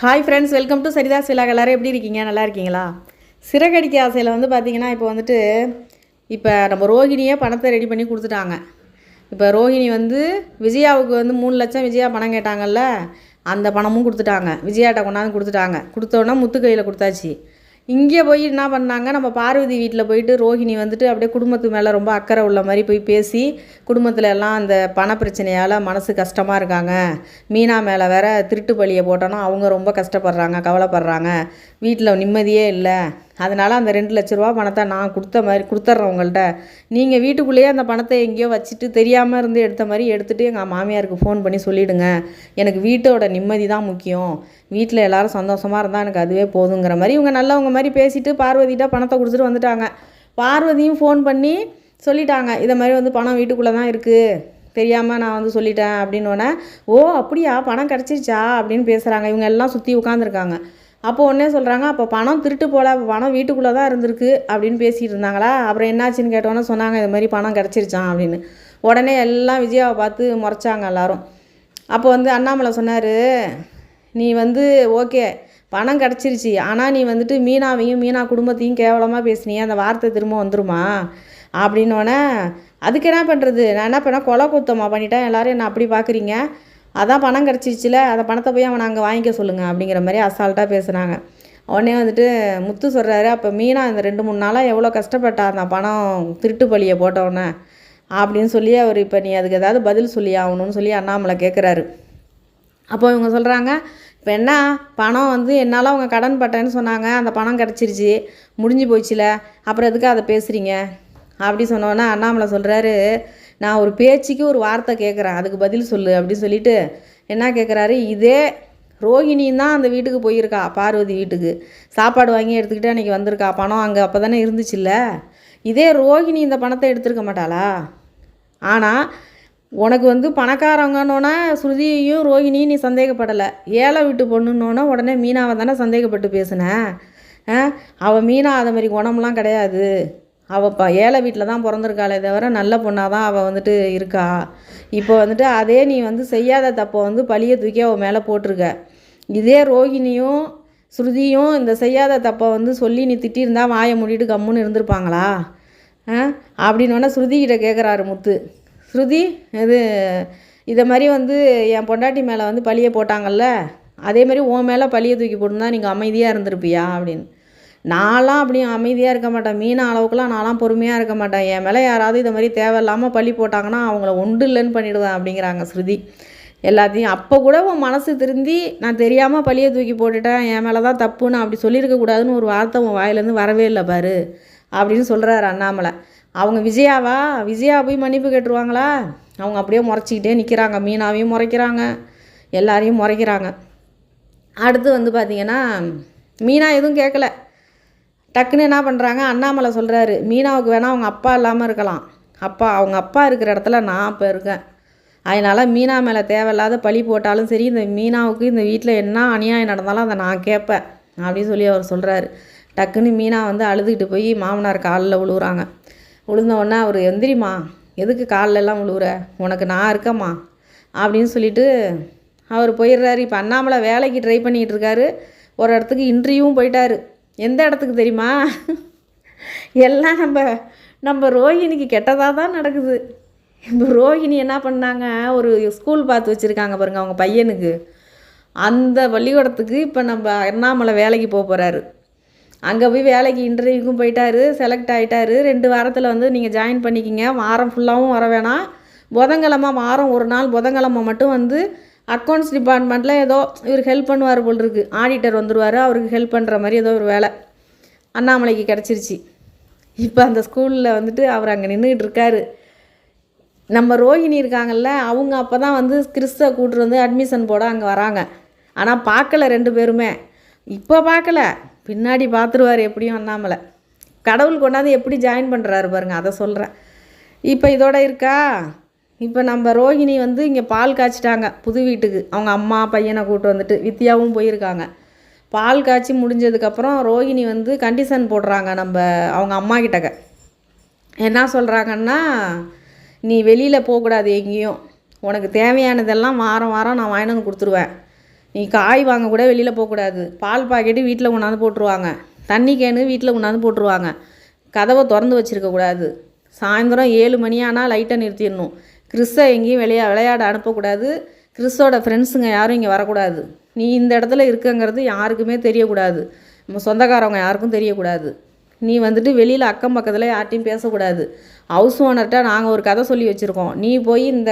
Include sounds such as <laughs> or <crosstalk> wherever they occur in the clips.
Hi friends welcome to Saritha விழா எல்லோரும் எப்படி இருக்கீங்க? நல்லா இருக்கீங்களா? சிறகடிக்க ஆசையில் வந்து பார்த்தீங்கன்னா இப்போ வந்துட்டு இப்போ நம்ம ரோஹிணியே பணத்தை ரெடி பண்ணி கொடுத்துட்டாங்க. இப்போ ரோஹிணி வந்து விஜயாவுக்கு வந்து மூணு லட்சம் விஜயா பணம் கேட்டாங்கல்ல அந்த பணமும் கொடுத்துட்டாங்க. விஜயாட்ட கொண்டாந்து கொடுத்துட்டாங்க. கொடுத்தோன்னா முத்து கையில் கொடுத்தாச்சு. இங்கே போய் என்ன பண்ணாங்க? நம்ம பார்வதி வீட்டில் போயிட்டு ரோஹிணி வந்துட்டு அப்படியே குடும்பத்து மேலே ரொம்ப அக்கறை உள்ள மாதிரி போய் பேசி குடும்பத்தில் எல்லாம் அந்த பண பிரச்சனையால் மனசு கஷ்டமாக இருக்காங்க. மீனா மேலே வேற திருட்டு பழியை போட்டோன்னா அவங்க ரொம்ப கஷ்டப்படுறாங்க கவலைப்படுறாங்க. வீட்டில் நிம்மதியே இல்லை. அதனால் அந்த ரெண்டு லட்ச ரூபா பணத்தை நான் கொடுத்த மாதிரி கொடுத்துட்றேன் உங்கள்கிட்ட நீங்கள் வீட்டுக்குள்ளேயே அந்த பணத்தை எங்கேயோ வச்சுட்டு தெரியாமல் இருந்து எடுத்த மாதிரி எடுத்துகிட்டு எங்கள் மாமியாருக்கு ஃபோன் பண்ணி சொல்லிவிடுங்க எனக்கு வீட்டோட நிம்மதி தான் முக்கியம். வீட்டில் எல்லோரும் சந்தோஷமாக இருந்தால் எனக்கு அதுவே போதுங்கிற மாதிரி இவங்க நல்லவங்க மாதிரி பேசிவிட்டு பார்வதிகிட்ட பணத்தை கொடுத்துட்டு வந்துட்டாங்க. பார்வதியும் ஃபோன் பண்ணி சொல்லிட்டாங்க. இதை மாதிரி வந்து பணம் வீட்டுக்குள்ளே தான் இருக்குது தெரியாமல் நான் வந்து சொல்லிட்டேன் அப்படின்னோடனே ஓ அப்படியா? பணம் கிடச்சிருச்சா? அப்படின்னு பேசுகிறாங்க இவங்க எல்லாம் சுற்றி உட்காந்துருக்காங்க அப்போ ஒன்றே சொல்கிறாங்க அப்போ பணம் திருட்டு போல பணம் வீட்டுக்குள்ளே தான் இருந்திருக்கு அப்படின்னு பேசிகிட்டு இருந்தாங்களா? அப்புறம் என்னாச்சுன்னு கேட்டோன்னே சொன்னாங்க இது மாதிரி பணம் கிடச்சிருச்சான் அப்படின்னு. உடனே எல்லாம் விஜயாவை பார்த்து முறைச்சாங்க எல்லாரும். அப்போ வந்து அண்ணாமலை சொன்னார் நீ வந்து ஓகே பணம் கிடச்சிருச்சு ஆனால் நீ வந்துட்டு மீனாவையும் மீனா குடும்பத்தையும் கேவலமாக பேசுனியே அந்த வார்த்தை திரும்ப வந்துருமா? அப்படின்னோடனே அதுக்கு என்ன பண்ணுறது நான் என்ன பண்ணேன் கொலை குத்தமாக பண்ணிட்டேன் எல்லோரும் என்ன அப்படி பார்க்குறீங்க அதான் பணம் கிடச்சிருச்சுல அந்த பணத்தை போய் அவனை அங்கே வாங்கிக்க சொல்லுங்கள் அப்படிங்கிற மாதிரி அசால்ட்டாக பேசுகிறாங்க உடனே வந்துட்டு முத்து சொல்கிறாரு அப்போ மீனா இந்த ரெண்டு மூணு நாளாக எவ்வளோ கஷ்டப்பட்டா அந்த பணம் திருட்டு பழியை போட்டவுடனே அப்படின்னு சொல்லி அவர் இப்போ நீ அதுக்கு ஏதாவது பதில் சொல்லி ஆகணும்னு சொல்லி அண்ணாமலை கேட்குறாரு அப்போ இவங்க சொல்கிறாங்க இப்போ என்ன பணம் வந்து என்னால் அவங்க கடன் பட்டேன்னு சொன்னாங்க அந்த பணம் கிடச்சிருச்சு முடிஞ்சு போச்சுல அப்புறம் எதுக்கு அதை பேசுகிறீங்க அப்படி சொன்னோன்னே அண்ணாமலை சொல்கிறாரு நான் ஒரு பேச்சுக்கு ஒரு வார்த்தை கேட்குறேன் அதுக்கு பதில் சொல்லு அப்படின்னு சொல்லிட்டு என்ன கேட்குறாரு இதே ரோஹிணியும் தான் அந்த வீட்டுக்கு போயிருக்கா பார்வதி வீட்டுக்கு. சாப்பாடு வாங்கி எடுத்துக்கிட்டு அன்றைக்கி வந்திருக்கா. பணம் அங்கே அப்போ தானே இருந்துச்சுல்ல? இதே ரோஹிணி இந்த பணத்தை எடுத்திருக்க மாட்டாளா? ஆனால் உனக்கு வந்து பணக்காரங்கன்னோன்னா ஸ்ருதியையும் ரோஹிணியும் நீ சந்தேகப்படலை. ஏழை வீட்டு பொண்ணுன்னொன்னே உடனே மீனாவை தானே சந்தேகப்பட்டு பேசினேன் ஆ? அவள் மீனா அதை மாதிரி குணம்லாம் கிடையாது. அவள் இப்போ ஏழை வீட்டில் தான் பிறந்திருக்காளே தவிர நல்ல பொண்ணாக தான் அவள் வந்துட்டு இருக்கா. இப்போ வந்துட்டு அதே நீ வந்து செய்யாத தப்பை வந்து பழியை தூக்கி அவள் மேலே போட்டிருக்க. இதே ரோஹிணியும் ஸ்ருதியும் இந்த செய்யாத தப்பை வந்து சொல்லி நீ திட்டியிருந்தா வாயை மூடிட்டு கம்முன்னு இருந்திருப்பாங்களா? ஆ? அப்படின்னோடனே ஸ்ருதிகிட்ட கேட்குறாரு முத்து. ஸ்ருதி இது இதை மாதிரி வந்து என் பொண்டாட்டி மேலே வந்து பழியை போட்டாங்கல்ல? அதே மாதிரி உன் மேலே பழியை தூக்கி போட்டுருந்தா நீங்கள் அமைதியாக இருந்திருப்பியா அப்படின்னு. நான்லாம் அப்படி அமைதியாக இருக்க மாட்டேன். மீன அளவுக்குலாம் நான்லாம் பொறுமையாக இருக்க மாட்டேன். என் மேலே யாராவது இதை மாதிரி தேவையில்லாமல் பழி போட்டாங்கன்னா அவங்கள ஒன்று இல்லைன்னு பண்ணிவிடுவேன் அப்படிங்கிறாங்க ஸ்ருதி. எல்லாத்தையும் அப்போ கூட உன் மனசு திருந்தி நான் தெரியாமல் பழியை தூக்கி போட்டுட்டேன். என் மேலே தான் தப்புன்னு அப்படி சொல்லியிருக்கக்கூடாதுன்னு ஒரு வார்த்தை உன் வாயிலேருந்து வரவே இல்லை பாரு அப்படின்னு சொல்கிறாரு அண்ணாமலை. அவங்க விஜயாவா? விஜயா போய் மன்னிப்பு கேட்டுருவாங்களா? அவங்க அப்படியே முறைச்சிக்கிட்டே நிற்கிறாங்க மீனாவையும் முறைக்கிறாங்க. எல்லாரையும் முறைக்கிறாங்க. அடுத்து வந்து பார்த்திங்கன்னா மீனா எதுவும் கேட்கல டக்குன்னு என்ன பண்ணுறாங்க அண்ணாமலை சொல்கிறாரு மீனாவுக்கு வேணால் அவங்க அப்பா இல்லாமல் இருக்கலாம். அப்பா அவங்க அப்பா இருக்கிற இடத்துல நான் இப்போ இருக்கேன். அதனால் மீனா மேலே தேவையில்லாத பழி போட்டாலும் சரி இந்த மீனாவுக்கு இந்த வீட்டில் என்ன அநியாயம் நடந்தாலும் அதை நான் கேட்பேன் அப்படின்னு சொல்லி அவர் சொல்கிறாரு டக்குன்னு மீனா வந்து அழுதுகிட்டு போய் மாமனார் காலில் விழுவுறாங்க விழுந்த உடனே அவர் எந்திரிமா எதுக்கு காலிலெல்லாம் விழுவுற உனக்கு நான் இருக்கம்மா அப்படின்னு சொல்லிட்டு அவர் போயிடுறாரு. இப்போ அண்ணாமலை வேலைக்கு ட்ரை பண்ணிகிட்டு இருக்காரு. ஒரு இடத்துக்கு இன்டர்வியூவும் போயிட்டார். எந்த இடத்துக்கு தெரியுமா? எல்லாம் நம்ம நம்ம ரோஹிணிக்கு கெட்டதாக தான் நடக்குது. இப்போ ரோஹிணி என்ன பண்ணாங்க? ஒரு ஸ்கூல் பார்த்து வச்சுருக்காங்க பாருங்கள் அவங்க பையனுக்கு. அந்த பள்ளிக்கூடத்துக்கு இப்போ நம்ம அண்ணாமலை வேலைக்கு போக போகிறாரு அங்கே போய் வேலைக்கு இன்டர்வியூக்கும் போயிட்டாரு செலக்ட் ஆகிட்டாரு ரெண்டு வாரத்தில் வந்து நீங்கள் ஜாயின் பண்ணிக்கிங்க. வாரம் ஃபுல்லாகவும் வர வேணாம். புதன்கிழமை வாரம் ஒரு நாள் புதன்கிழமை மட்டும் வந்து அக்கௌண்ட்ஸ் டிபார்ட்மெண்ட்டில் ஏதோ இவர் ஹெல்ப் பண்ணுவார் போல் இருக்கு ஆடிட்டர் வந்துடுவார் அவருக்கு ஹெல்ப் பண்ணுற மாதிரி ஏதோ ஒரு வேலை. அண்ணாமலைக்கு கிடச்சிருச்சு. இப்போ அந்த ஸ்கூலில் வந்துட்டு அவர் அங்கே நின்றுக்கிட்டு இருக்காரு நம்ம ரோஹிணி இருக்காங்கல்ல அவங்க அப்போ தான் வந்து கிறிஸ்த கூட்டு வந்து அட்மிஷன் போட அங்கே வராங்க. ஆனால் பார்க்கல ரெண்டு பேருமே. இப்போ பார்க்கல பின்னாடி பார்த்துருவார் எப்படியும் அண்ணாமலை. கடவுள் கொண்டாந்து எப்படி ஜாயின் பண்ணுறாரு பாருங்க அதை சொல்கிறேன் இப்போ இதோட இருக்கா? இப்போ நம்ம ரோஹிணி வந்து இங்கே பால் காய்ச்சிட்டாங்க புது வீட்டுக்கு. அவங்க அம்மா பையனை கூட்டு வந்துட்டு வித்யாவும் போயிருக்காங்க. பால் காய்ச்சி முடிஞ்சதுக்கப்புறம் ரோஹிணி வந்து கண்டிஷன் போடுறாங்க நம்ம அவங்க அம்மா கிட்டக்க. என்ன சொல்கிறாங்கன்னா நீ வெளியில் போகக்கூடாது எங்கேயும். உனக்கு தேவையானதெல்லாம் வாரம் வாரம் நான் வாங்கிட்டு வந்து கொடுத்துருவேன். நீ காய் வாங்க கூட வெளியில் போகக்கூடாது. பால் பாக்கெட்டு வீட்டில் கொண்டாந்து போட்டுருவாங்க. தண்ணி கேனு வீட்டில் கொண்டாந்து போட்டுருவாங்க. கதவை திறந்து வச்சுருக்கக்கூடாது. சாயந்தரம் ஏழு மணி ஆனால் லைட்டை நிறுத்திடணும். கிறிஸை எங்கேயும் விளையா விளையாட அனுப்பக்கூடாது. கிறிஸ்தோட ஃப்ரெண்ட்ஸுங்க யாரும் இங்கே வரக்கூடாது. நீ இந்த இடத்துல இருக்கங்கிறது யாருக்குமே தெரியக்கூடாது. நம்ம சொந்தக்காரவங்க யாருக்கும் தெரியக்கூடாது. நீ வந்துட்டு வெளியில் அக்கம் பக்கத்தில் யார்ட்டையும் பேசக்கூடாது. ஹவுஸ் ஓனர்கிட்ட நாங்கள் ஒரு கதை சொல்லி வச்சுருக்கோம். நீ போய் இந்த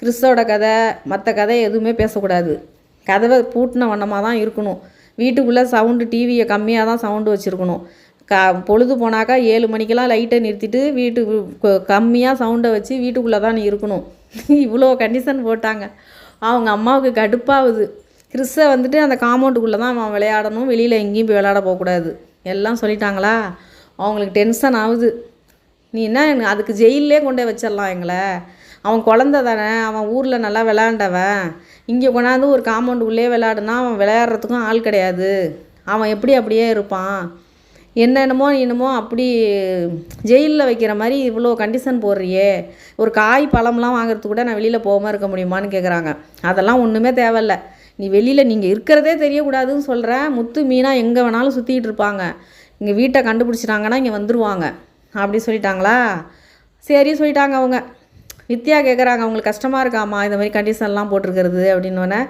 கிறிஸ்தோட கதை மற்ற கதை எதுவுமே பேசக்கூடாது. கதவை பூட்டின வண்ணமாக தான் இருக்கணும். வீட்டுக்குள்ளே சவுண்டு டிவியை கம்மியாக தான் சவுண்டு வச்சுருக்கணும். க பொழுது போனாக்கா ஏழு மணிக்கெல்லாம் லைட்டை நிறுத்திட்டு வீட்டுக்கு கம்மியாக சவுண்டை வச்சு வீட்டுக்குள்ளே தான் நீ இருக்கணும். <laughs> இவ்வளோ கண்டிஷன் போட்டாங்க. அவங்க அம்மாவுக்கு கடுப்பாகுது. கிறிஸை வந்துட்டு அந்த காம்பவுண்டுக்குள்ளே தான் அவன் விளையாடணும். வெளியில் எங்கேயும் போய் விளையாட போகக்கூடாது. எல்லாம் சொல்லிட்டாங்களா? அவங்களுக்கு டென்ஷன் ஆகுது. நீ என்ன அதுக்கு ஜெயிலே கொண்டு வச்சிடலாம் எங்களை. அவன் குழந்த தானே அவன் ஊரில் நல்லா விளையாண்டவன். இங்கே கொண்டாந்து ஒரு காம்பவுண்டுக்குள்ளே விளையாடுனா அவன் விளையாடுறதுக்கும் ஆள் கிடையாது. அவன் எப்படி அப்படியே இருப்பான். என்னென்னமோ என்னமோ அப்படி ஜெயிலில் வைக்கிற மாதிரி இவ்வளோ கண்டிஷன் போடுறியே. ஒரு காய் பழம்லாம் வாங்குறதுக்கு கூட நான் வெளியில் போகாமல் இருக்க முடியுமான்னு கேட்குறாங்க அதெல்லாம் ஒன்றுமே தேவையில்ல. நீ வெளியில் நீங்கள் இருக்கிறதே தெரியக்கூடாதுன்னு சொல்கிறேன் முத்து மீனாக எங்கே வேணாலும் சுற்றிட்டு இருப்பாங்க. இங்கே வீட்டை கண்டுபிடிச்சிட்டாங்கன்னா இங்கே வந்துருவாங்க. அப்படி சொல்லிட்டாங்களா? சரி சொல்லிட்டாங்க அவங்க. வித்யா கேட்குறாங்க அவங்களுக்கு கஷ்டமாக இருக்காம்மா இந்த மாதிரி கண்டிஷன்லாம் போட்டிருக்கிறது அப்படின்னோடனே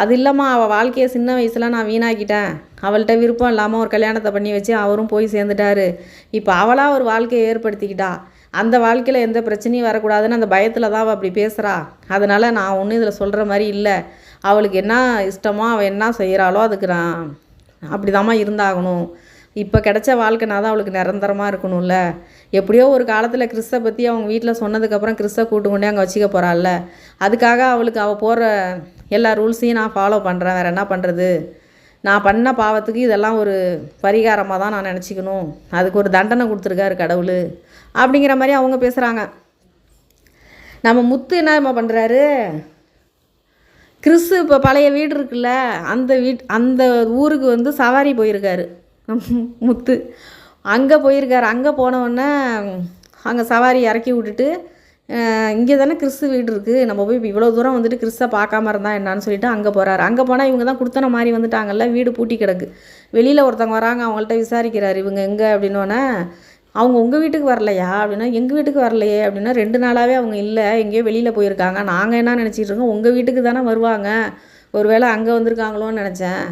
அது இல்லைம்மா அவள் வாழ்க்கையை சின்ன வயசில் நான் வீணாக்கிட்டேன். அவள்கிட்ட விருப்பம் இல்லாமல் ஒரு கல்யாணத்தை பண்ணி வச்சு அவரும் போய் சேர்ந்துட்டாரு. இப்போ அவளாக ஒரு வாழ்க்கையை ஏற்படுத்திக்கிட்டா. அந்த வாழ்க்கையில் எந்த பிரச்சனையும் வரக்கூடாதுன்னு அந்த பயத்தில் தான் அவள் அப்படி பேசுகிறா அதனால் நான் ஒன்றும் இதில் சொல்கிற மாதிரி இல்லை. அவளுக்கு என்ன இஷ்டமோ அவள் என்ன செய்கிறாளோ அதுக்கு நான் அப்படி இருந்தாகணும். இப்போ கிடைச்ச வாழ்க்கைனா தான் அவளுக்கு நிரந்தரமாக இருக்கணும்ல. எப்படியோ ஒரு காலத்தில் கிறிஸ்தை பற்றி அவங்க வீட்டில் சொன்னதுக்கப்புறம் கிறிஸ்தை கூட்டு கொண்டே அங்கே வச்சுக்க போகிறாள்ல அதுக்காக அவளுக்கு அவள் போகிற எல்லா ரூல்ஸையும் நான் ஃபாலோ பண்ணுறேன் வேறு என்ன பண்ணுறது நான் பண்ண பாவத்துக்கு இதெல்லாம் ஒரு பரிகாரமாக தான் நான் நினச்சிக்கணும். அதுக்கு ஒரு தண்டனை கொடுத்துருக்காரு கடவுள். அப்படிங்கிற மாதிரி அவங்க பேசுகிறாங்க நம்ம முத்து என்னம்மா பண்ணுறாரு கிறிஸ்து இப்போ பழைய வீடு இருக்குல்ல அந்த வீட் அந்த ஊருக்கு வந்து சவாரி போயிருக்காரு. <laughs> முத்து. அங்கே போயிருக்கார். அங்கே போனவுடனே அங்கே சவாரி இறக்கி விட்டுட்டு இங்கே தானே கிறிஸ்து வீடு இருக்குது நம்ம போய் இவ்வளோ தூரம் வந்துட்டு கிறிஸ்தை பார்க்காம இருந்தா என்னான்னு சொல்லிட்டு அங்கே போகிறாரு அங்கே போனால் இவங்க தான் கொடுத்தன மாதிரி வந்துட்டாங்கல்ல வீடு பூட்டி கிடக்கு. வெளியில் ஒருத்தவங்க வராங்க அவங்கள்ட்ட விசாரிக்கிறாரு இவங்க எங்கே? அப்படின்னோடனே அவங்க உங்கள் வீட்டுக்கு வரலையா? அப்படின்னா எங்கள் வீட்டுக்கு வரலையே. அப்படின்னா ரெண்டு நாளாகவே அவங்க இல்லை எங்கேயோ வெளியில் போயிருக்காங்க. நாங்கள் என்ன நினச்சிட்டு இருக்கோம்? உங்கள் வீட்டுக்கு தானே வருவாங்க. ஒருவேளை அங்கே வந்திருக்காங்களோன்னு நினச்சேன்.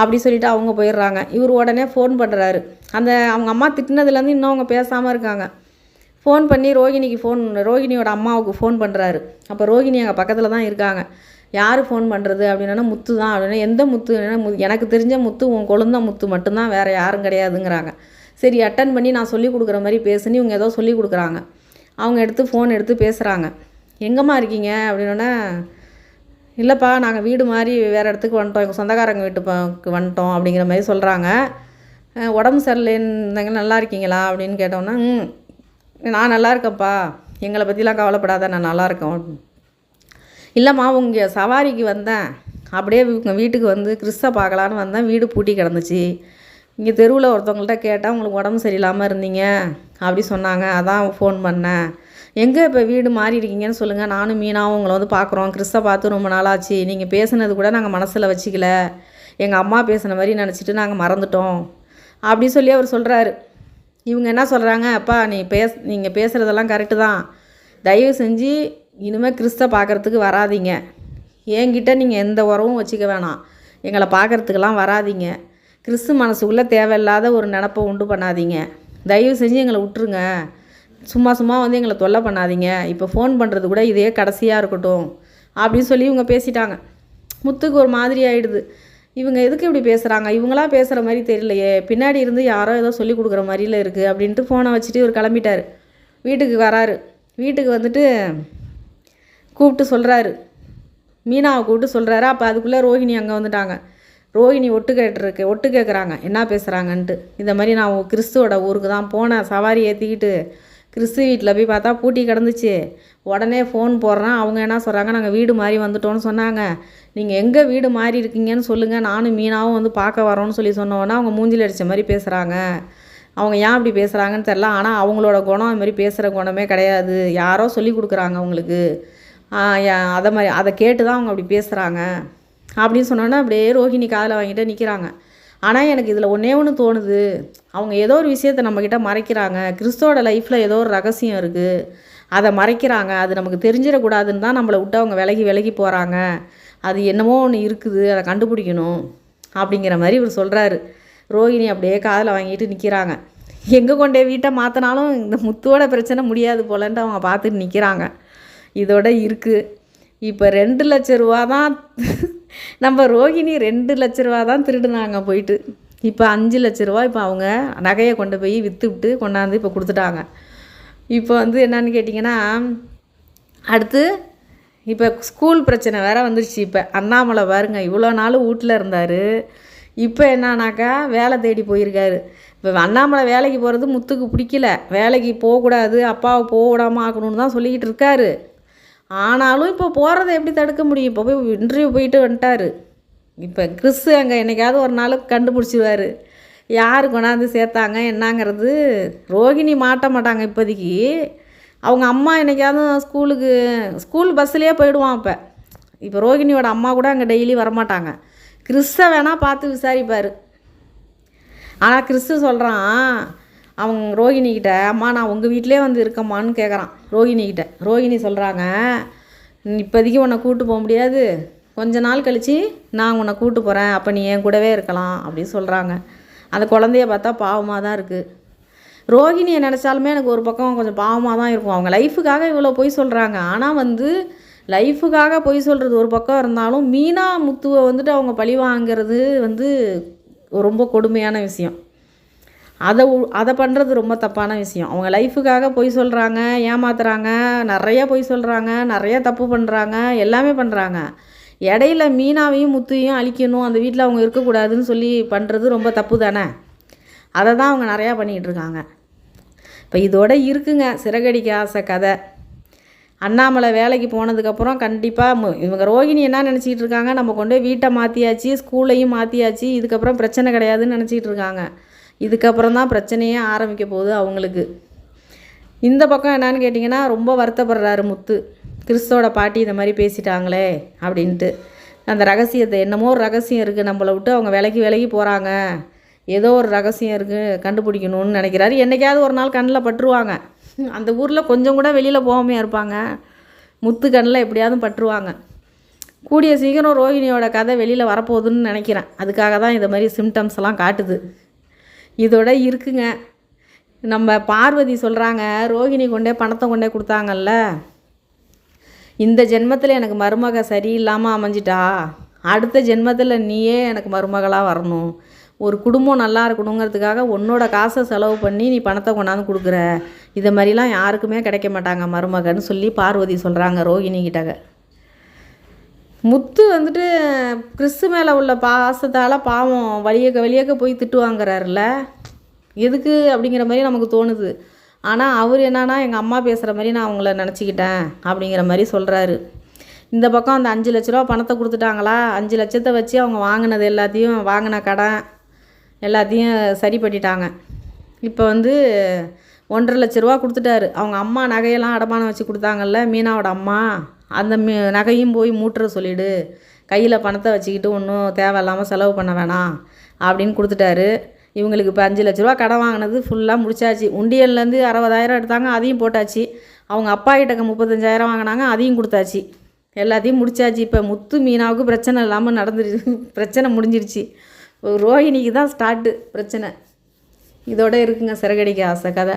அப்படி சொல்லிவிட்டு அவங்க போயிடுறாங்க. இவர் உடனே ஃபோன் பண்ணுறாரு அந்த அவங்க அம்மா திட்டினதுலேருந்து இன்னும் அவங்க பேசாமல் இருக்காங்க. ஃபோன் பண்ணி ரோகிணிக்கு ஃபோன் ரோகிணியோட அம்மாவுக்கு ஃபோன் பண்ணுறாரு அப்போ ரோகிணி அங்கே பக்கத்தில் தான் இருக்காங்க. யார் ஃபோன் பண்ணுறது அப்படின்னா முத்து தான். அப்படின்னா எந்த முத்து? எனக்கு தெரிஞ்ச முத்து உன் கொழுந்த முத்து மட்டும்தான். வேறு யாரும் கிடையாதுங்கிறாங்க. சரி அட்டன் பண்ணி நான் சொல்லி கொடுக்குற மாதிரி பேசுன்னு இவங்க ஏதோ சொல்லி கொடுக்குறாங்க. அவங்க எடுத்து ஃபோன் எடுத்து பேசுகிறாங்க எங்கம்மா இருக்கீங்க? அப்படின்னா இல்லைப்பா நாங்கள் வீடு மாதிரி வேறு இடத்துக்கு வந்துட்டோம். எங்கள் சொந்தக்காரங்க வீட்டுக்கு வந்துட்டோம் அப்படிங்கிற மாதிரி சொல்கிறாங்க உடம்பு சரியில்லைன்னு நல்லா இருக்கீங்களா அப்படின்னு கேட்டோன்னா ம் நான் நல்லா இருக்கேன்ப்பா. எங்களை பற்றிலாம் கவலைப்படாத நான் நல்லா இருக்கேன். இல்லைம்மா உங்கள் சவாரிக்கு வந்தேன். அப்படியே உங்கள் வீட்டுக்கு வந்து கிறிஸ்தை பார்க்கலான்னு வந்தேன். வீடு பூட்டி கிடந்துச்சு. இங்கே தெருவில் ஒருத்தவங்கள்ட்ட கேட்டால் உங்களுக்கு உடம்பு சரியில்லாமல் இருந்தீங்க. அப்படி சொன்னாங்க. அதான் ஃபோன் பண்ணேன். எங்கே இப்போ வீடு மாறி இருக்கீங்கன்னு சொல்லுங்கள் நானும் மீனாவும் உங்களை வந்து பார்க்குறோம் கிறிஸ்தை பார்த்து ரொம்ப நாளாச்சு. நீங்கள் பேசுனது கூட நாங்கள் மனசில் வச்சுக்கல. எங்கள் அம்மா பேசின மாதிரி நினச்சிட்டு நாங்கள் மறந்துட்டோம். அப்படி சொல்லி அவர் சொல்கிறாரு இவங்க என்ன சொல்கிறாங்க அப்பா நீ பேச நீங்கள் பேசுகிறதெல்லாம் கரெக்டு தான். தயவு செஞ்சு இனிமேல் கிறிஸ்த பார்க்குறதுக்கு வராதீங்க. என்கிட்ட நீங்கள் எந்த உறவும் வச்சுக்க வேணாம். எங்களை பார்க்குறதுக்கெல்லாம் வராதீங்க. கிறிஸ்து மனசுக்குள்ளே தேவையில்லாத ஒரு நினப்பை உண்டு பண்ணாதீங்க. தயவு செஞ்சு எங்களை விட்டுருங்க. சும்மா சும்மா வந்து எங்களை தொல்லை பண்ணாதீங்க. இப்போ ஃபோன் பண்ணுறது கூட இதே கடைசியாக இருக்கட்டும். அப்படின்னு சொல்லி இவங்க பேசிட்டாங்க. முத்துக்கு ஒரு மாதிரி ஆகிடுது இவங்க எதுக்கு இப்படி பேசுகிறாங்க இவங்களா பேசுகிற மாதிரி தெரியலையே. பின்னாடி இருந்து யாரோ ஏதோ சொல்லி கொடுக்குற மாதிரில இருக்குது அப்படின்ட்டு ஃபோனை வச்சுட்டு இவர் கிளம்பிட்டார். வீட்டுக்கு வராரு. வீட்டுக்கு வந்துட்டு கூப்பிட்டு சொல்கிறாரு மீனாவை கூப்பிட்டு சொல்கிறாரு அப்போ அதுக்குள்ளே ரோஹிணி அங்கே வந்துட்டாங்க. ரோஹிணி ஒட்டு கேட்டுருக்கு. ஒட்டு கேட்குறாங்க என்ன பேசுகிறாங்கன்ட்டு இந்த மாதிரி நான் கிறிஸ்துவோட ஊருக்கு தான் போனேன். சவாரி ஏற்றிக்கிட்டு கிறிஸ்து வீட்டில் போய் பார்த்தா பூட்டி கிடந்துச்சு. உடனே ஃபோன் போடுறேன். அவங்க என்ன சொல்கிறாங்க நாங்கள் வீடு மாறி வந்துட்டோன்னு சொன்னாங்க. நீங்கள் எங்கே வீடு மாறி இருக்கீங்கன்னு சொல்லுங்கள் நானும் மீனாவும் வந்து பார்க்க வரோன்னு சொல்லி சொன்னோன்னே அவங்க மூஞ்சில் அடித்த மாதிரி பேசுகிறாங்க அவங்க ஏன் அப்படி பேசுகிறாங்கன்னு தெரில ஆனால் அவங்களோட குணம் அது மாதிரி பேசுகிற குணமே கிடையாது. யாரோ சொல்லி கொடுக்குறாங்க அவங்களுக்கு. அதை மாதிரி அதை கேட்டு தான் அவங்க அப்படி பேசுகிறாங்க அப்படின்னு சொன்னோன்னே அப்படியே ரோஹிணி காதில் வாங்கிட்டு நிற்கிறாங்க ஆனால் எனக்கு இதில் ஒன்றே ஒன்று தோணுது. அவங்க ஏதோ ஒரு விஷயத்தை நம்மக்கிட்ட மறைக்கிறாங்க. கிறிஸ்துவோட லைஃப்பில் ஏதோ ஒரு ரகசியம் இருக்குது அதை மறைக்கிறாங்க. அது நமக்கு தெரிஞ்சிடக்கூடாதுன்னு தான் நம்மளை விட்டு அவங்க விலகி விலகி போகிறாங்க அது என்னமோ ஒன்று இருக்குது. அதை கண்டுபிடிக்கணும் அப்படிங்கிற மாதிரி இவர் சொல்கிறாரு ரோஹிணி அப்படியே காதில் வாங்கிட்டு நிற்கிறாங்க எங்கே கொண்டே வீட்டை மாற்றினாலும் இந்த முத்துவோட பிரச்சனை முடியாது போலன்ட்டு அவங்க பார்த்துட்டு நிற்கிறாங்க இதோட இருக்குது இப்போ ரெண்டு லட்ச ரூபா தான் நம்ம ரோகிணி ரெண்டு லட்ச ரூபா தான் திருடுனாங்க போயிட்டு. இப்போ அஞ்சு லட்ச ரூபா இப்போ அவங்க நகையை கொண்டு போய் விற்று விட்டு கொண்டாந்து இப்போ கொடுத்துட்டாங்க. இப்போ வந்து என்னன்னு கேட்டிங்கன்னா அடுத்து இப்போ ஸ்கூல் பிரச்சனை வேறு வந்துருச்சு இப்போ. அண்ணாமலை பாருங்க இவ்வளோ நாள் வீட்டில் இருந்தார். இப்போ என்னன்னாக்கா வேலை தேடி போயிருக்காரு. இப்போ அண்ணாமலை வேலைக்கு போகிறது முத்துக்கு பிடிக்கல. வேலைக்கு போகக்கூடாது அப்பாவை போக விடாமல் ஆக்கணும்னு தான் சொல்லிக்கிட்டு இருக்காரு. ஆனாலும் இப்போ போகிறத எப்படி தடுக்க முடியும்? இப்போ போய் இன்டர்வியூ போயிட்டு வந்துட்டாரு. இப்போ கிறிஸ்து அங்கே என்னைக்காவது ஒரு நாள் கண்டுபிடிச்சிடுவார் யார் கொண்டாந்து சேர்த்தாங்க என்னங்கிறது ரோகிணி மாட்ட மாட்டாங்க இப்போதைக்கு. அவங்க அம்மா என்னைக்காவது ஸ்கூலுக்கு ஸ்கூல் பஸ்ஸுலேயே போயிடுவான் இப்போ இப்போ ரோகிணியோட அம்மா கூட அங்கே டெய்லி வரமாட்டாங்க. கிறிஸ்தை வேணால் பார்த்து விசாரிப்பார். ஆனால் கிறிஸ்து சொல்கிறான் அவங்க ரோஹிணிக்கிட்ட அம்மா நான் உங்கள் வீட்டிலே வந்து இருக்கம்மான்னு கேட்குறான் ரோஹிணிக்கிட்ட ரோகிணி சொல்கிறாங்க இப்போதைக்கு உன்னை கூட்டு போக முடியாது. கொஞ்ச நாள் கழித்து நான் உன்னை கூட்டு போகிறேன் அப்போ நீ என் கூடவே இருக்கலாம். அப்படின்னு சொல்கிறாங்க அந்த குழந்தைய பார்த்தா பாவமாக தான் இருக்குது ரோகிணியை நினச்சாலுமே எனக்கு ஒரு பக்கம் கொஞ்சம் பாவமாக தான் இருக்கும். அவங்க லைஃபுக்காக இவ்வளோ பொய் சொல்கிறாங்க ஆனால் வந்து லைஃபுக்காக பொய் சொல்கிறது ஒரு பக்கம் இருந்தாலும் மீனா முத்துவை வந்துட்டு அவங்க பழி வாங்கிறது வந்து ரொம்ப கொடுமையான விஷயம். அதை உ- அதை பண்ணுறது ரொம்ப தப்பான விஷயம். அவங்க லைஃபுக்காக பொய் சொல்கிறாங்க ஏமாத்துறாங்க நிறைய பொய் சொல்கிறாங்க நிறைய தப்பு பண்ணுறாங்க எல்லாமே பண்ணுறாங்க இடையில மீனாவையும் முத்தையும் அழிக்கணும் அந்த வீட்டில் அவங்க இருக்கக்கூடாதுன்னு சொல்லி பண்ணுறது ரொம்ப தப்பு தானே? அதை தான் அவங்க நிறையா பண்ணிகிட்டு இருக்காங்க இப்போ இதோட இருக்குங்க சிறகடிக்க ஆசை கதை. அண்ணாமலை வேலைக்கு போனதுக்கப்புறம் கண்டிப்பாக இவங்க ரோகிணி என்ன நினச்சிக்கிட்டு இருக்காங்க நம்ம கொண்டு போய் வீட்டை மாற்றியாச்சு ஸ்கூலையும் மாற்றியாச்சு இதுக்கப்புறம் பிரச்சனை கிடையாதுன்னு நினச்சிக்கிட்டு இருக்காங்க இதுக்கப்புறம் தான் பிரச்சனையே ஆரம்பிக்க போகுது அவங்களுக்கு. இந்த பக்கம் என்னன்னு கேட்டிங்கன்னா ரொம்ப வருத்தப்படுறாரு முத்து. கிறிஸ்தோட பாட்டி இந்த மாதிரி பேசிட்டாங்களே அப்படின்ட்டு. அந்த ரகசியத்தை என்னமோ ஒரு ரகசியம் இருக்குது நம்மளை விட்டு அவங்க விலைக்கு விலகி போகிறாங்க ஏதோ ஒரு ரகசியம் இருக்குது கண்டுபிடிக்கணும்னு நினைக்கிறாரு. என்னைக்காவது ஒரு நாள் கண்ணில் பட்டுருவாங்க. அந்த ஊரில் கொஞ்சம் கூட வெளியில் போகாமையாக இருப்பாங்க. முத்து கண்ணில் எப்படியாவது பட்டுருவாங்க. கூடிய சீக்கிரம் ரோஹிணியோட கதை வெளியில் வரப்போகுதுன்னு நினைக்கிறேன். அதுக்காக தான் இந்த மாதிரி சிம்டம்ஸ் எல்லாம் காட்டுது. இதோட இருக்குங்க. நம்ம பார்வதி சொல்கிறாங்க ரோகிணி கொண்டே பணத்தை கொண்டே கொடுத்தாங்கல்ல. இந்த ஜென்மத்தில் எனக்கு மருமக சரியில்லாமல் அமைஞ்சிட்டா? அடுத்த ஜென்மத்தில் நீயே எனக்கு மருமகளாக வரணும். ஒரு குடும்பம் நல்லா இருக்கணுங்கிறதுக்காக உன்னோட காசை செலவு பண்ணி நீ பணத்தை கொண்டாந்து கொடுக்குற. இதை மாதிரிலாம் யாருக்குமே கிடைக்க மாட்டாங்க மருமகன்னு சொல்லி பார்வதி சொல்கிறாங்க ரோகிணி கிட்டக முத்து வந்துட்டு கிறிஸ்து மேலே உள்ள பாசத்தால் பாவம் வழியக்க வழியக்க போய் திட்டு வாங்குறாருல எதுக்கு அப்படிங்கிற மாதிரி நமக்கு தோணுது. ஆனால் அவர் என்னன்னா எங்கள் அம்மா பேசுகிற மாதிரி நான் அவங்கள நினச்சிக்கிட்டேன் அப்படிங்கிற மாதிரி சொல்கிறாரு இந்த பக்கம் அந்த அஞ்சு லட்ச ரூபா பணத்தை கொடுத்துட்டாங்களா? அஞ்சு லட்சத்தை வச்சு அவங்க வாங்கினது எல்லாத்தையும் வாங்கின கடன் எல்லாத்தையும் சரி பண்ணிட்டாங்க. இப்போ வந்து ஒன்றரை லட்ச ரூபா கொடுத்துட்டாரு. அவங்க அம்மா நகையெல்லாம் அடமானம் வச்சு கொடுத்தாங்கல்ல மீனாவோட அம்மா? அந்த மி நகையும் போய் மூட்டுற சொல்லிடு. கையில் பணத்தை வச்சுக்கிட்டு ஒன்றும் தேவையில்லாமல் செலவு பண்ண வேணாம் அப்படின்னு கொடுத்துட்டாரு. இவங்களுக்கு இப்போ அஞ்சு லட்ச ரூபா கடன் வாங்கினது ஃபுல்லாக முடிச்சாச்சு. உண்டியல்லேருந்து அறுபதாயிரம் எடுத்தாங்க அதையும் போட்டாச்சு. அவங்க அப்பா கிட்டக்க முப்பத்தஞ்சாயிரம் வாங்கினாங்க அதையும் கொடுத்தாச்சு. எல்லாத்தையும் முடிச்சாச்சு. இப்போ முத்து மீனாவுக்கு பிரச்சனை இல்லாமல் நடந்துருச்சு பிரச்சனை முடிஞ்சிருச்சு. ரோஹிணிக்கு தான் ஸ்டார்ட்டு பிரச்சனை. இதோட இருக்குங்க சிறகடிக்க ஆசை கதை.